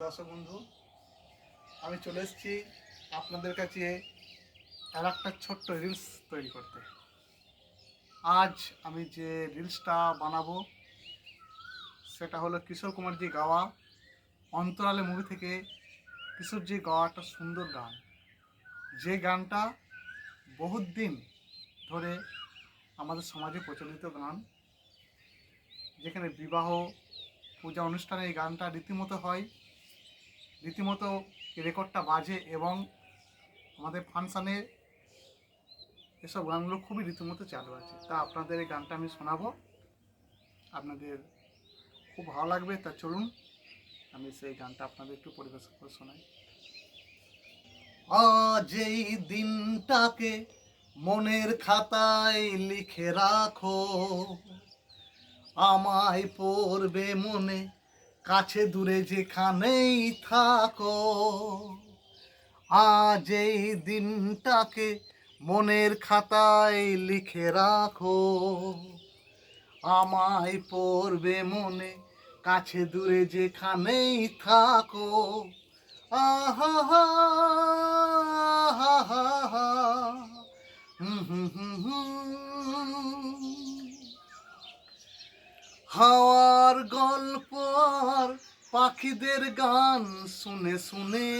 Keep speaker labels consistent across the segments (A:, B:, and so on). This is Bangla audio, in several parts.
A: দর্শক বন্ধু আমি চলে এসেছি আপনাদের কাছে আর একটা ছোট্ট রিলস তৈরি করতে। আজ আমি যে রিলসটা বানাবো, সেটা হলো কিশোর কুমারজি গাওয়া অন্তরালে মুভি থেকে কিশোরজি গাওয়া একটা সুন্দর গান। যে গানটা বহুত দিন ধরে আমাদের সমাজে প্রচলিত গান, যেখানে বিবাহ, পূজা অনুষ্ঠানে এই গানটা রীতিমতো হয়। রীতিমতো রেকর্ডটা বাজে এবং আমাদের ফাংশানে এসব গানগুলো খুবই রীতিমতো চালু আছে। তা আপনাদের এই গানটা আমি শোনাবো। আপনাদের খুব ভালো লাগবে, তা চলুন, আমি সেই গানটা আপনাদের একটু পরিবেশন করে শোনাই। আজ এই দিনটাকে মনের খাতায় লিখে রাখো। আমায় পড়বে মনে কাছে দূরে যেখানেই থাকো আজ এই দিনটাকে মনের খাতায় লিখে রাখো আমায় পড়বে মনে কাছে দূরে যেখানেই থাকো আহা হা হা হা হা হুম হুম হুম হাওয়ার গল্প পাখিদের গান শুনে শুনে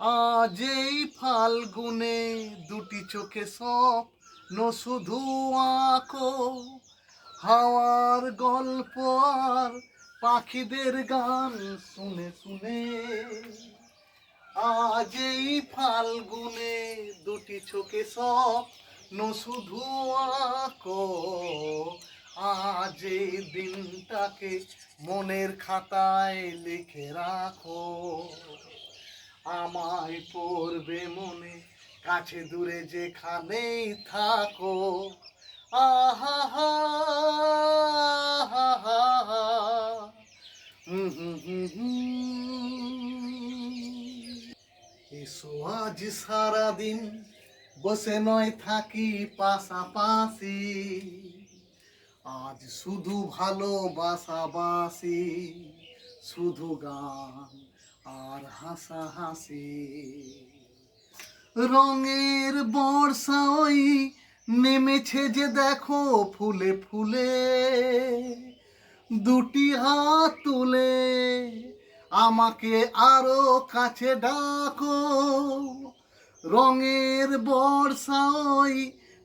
A: আজ এই ফাল্গুনে দুটি চোখে স্বপ্ন শুধু আঁকো। হাওয়ার গল্প আর পাখিদের গান শুনে শুনে আজ এই ফাল্গুনে দুটি চোখে স্বপ্ন শুধু আঁকো। আজ এই দিনটাকে মনের খাতায় লিখে রাখো। আমায় পড়বে মনে, কাছে দূরে যেখানেই থাকো। আহা, হা হা। এসো আজ সারাদিন, বসে নয় থাকি পাশাপাশি। আজ শুধু ভালোবাসাবাসি শুধু গান আর হাসাহাসি রঙের বর্ষা ওই নেমেছে যে দেখো ফুলে ফুলে, দুটি হাত তুলে আমাকে আরও কাছে ডাকো। রঙের বর্ষা ওই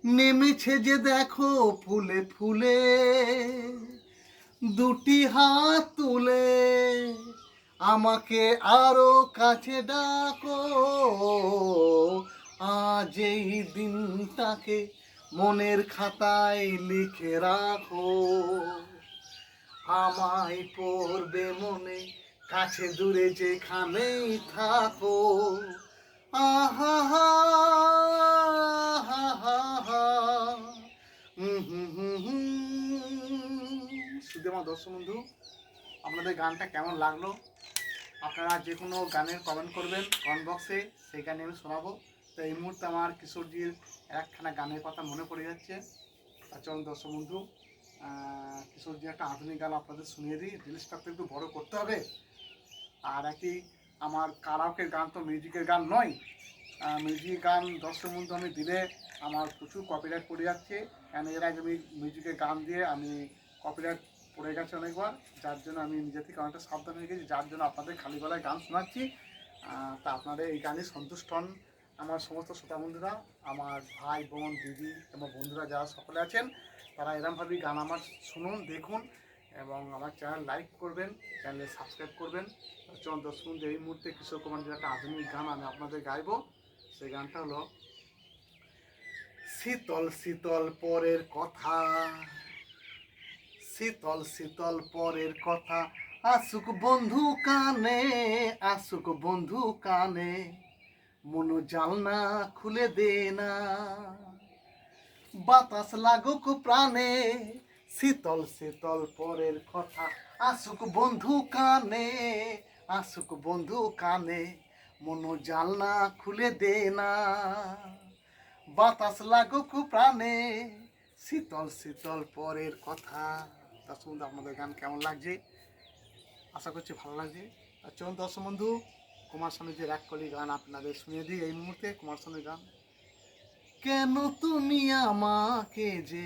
A: নেমেছে যে দেখো ফুলে ফুলে, দুটি হাত তুলে আমাকে আরও কাছে ডাকো। আজ এই দিনটাকে মনের খাতায় লিখে রাখো। আমায় পড়বে মনে, কাছে দূরে যেখানেই থাকো। আহা হা হা হা আমার দর্শক বন্ধু, আপনাদের গানটা কেমন লাগল? আপনারা যে কোনো গানের কমেন্ট করবেন কমেন্ট বক্সে সেই গানে আমি শোনাবো। তো এই মুহূর্তে আমার কিশোরজির একখানা গানের কথা মনে পড়ে যাচ্ছে। তা চলুন দর্শক বন্ধু কিশোরজি একটা আধুনিক গান আপনাদের শুনিয়ে দিই। রিলিজটা তো একটু বড় করতে হবে। আর একই আমার কারাওকের গান তো মিউজিকের গান নয়। মিউজিক গান দর্শক বন্ধু আমি দিলে আমার প্রচুর কপিরাইট পড়ে যাচ্ছে। কেন এর আগে আমি মিউজিকের গান দিয়ে আমি কপিরাইট পড়ে গেছে অনেকবার। যার জন্য আমি নিজে থেকে অনেকটা সাবধান হয়ে গেছি। যার জন্য আপনাদের খালি গলায় গান শোনাচ্ছি। তা আপনাদের এই গানে সন্তুষ্ট হন আমার সমস্ত শ্রোতা বন্ধুরা, আমার ভাই, বোন, দিদি, এবং বন্ধুরা যারা সকলে আছেন, তারা এরমভাবেই গান আমার শুনুন, দেখুন। এবং আমার চ্যানেল লাইক করবেন চ্যানেলে সাবস্ক্রাইব করবেন। চলুন দর্শক এই মুহূর্তে কিশোর কুমার যে একটা আধুনিক গান আমি আপনাদের গাইবো। সেই গানটা হলো, শীতল শীতল পরের কথা, শীতল শীতল পরের কথা, আসুক বন্ধু কানে, আসুক বন্ধু কানে, মনো জালনা খুলে দে না, বাতাস লাগুক প্রাণে শীতল শীতল পরের কথা। আসুক বন্ধু কানে, আসুক বন্ধু কানে, মনো জালনা খুলে দে না। বাতাস লাগুক প্রাণে, শীতল শীতল পরের কথা। তার সম্বন্ধে আপনাদের গান কেমন লাগছে? আশা করছি ভালো লাগছে। আর চলুন দর্শক বন্ধু, কুমার স্বামীর যে এক কলি গান আপনাদের শুনিয়ে দিই এই মুহূর্তে, কুমার স্বামীর গান। কেন তুমি আমাকে যে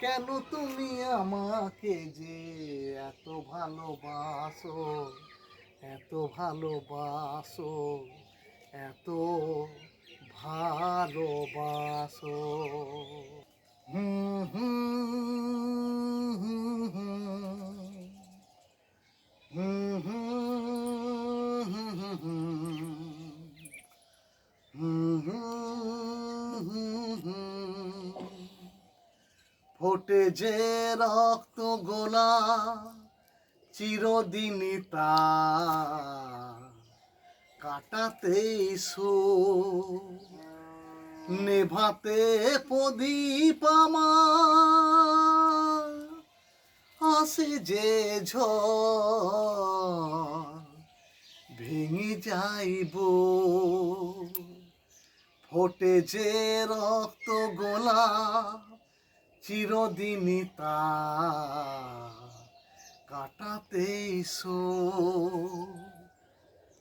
A: কেন তুমি আমাকে যে এত ভালোবাসো? এত ভালোবাসো এত ভালোবাসো। হুম হুম হুম হুম হুম হুম হুম হুম ফোটে যে রক্ত গোলা, চিরদিনই তা কাটাতেই সো নেভাতে প্রদীপ আমার, আসে যে ঝড়, ভেঙে যাইব ফোটে যে রক্ত গোলা চিরদিনই তা কাটাতে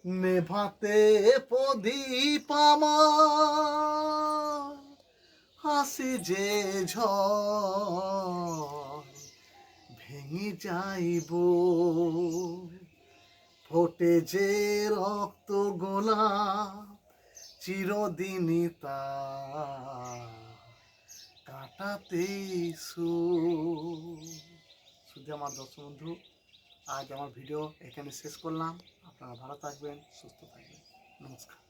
A: নেভাতে প্রদীপ আমার, হাসি যে ভেঙে যাইব। ফোটে যে রক্ত গোলা চিরদিনই তা শুধু আমার দর্শক বন্ধু, আজ আমার ভিডিও এখানে শেষ করলাম। আপনারা ভালো থাকবেন, সুস্থ থাকবেন। নমস্কার।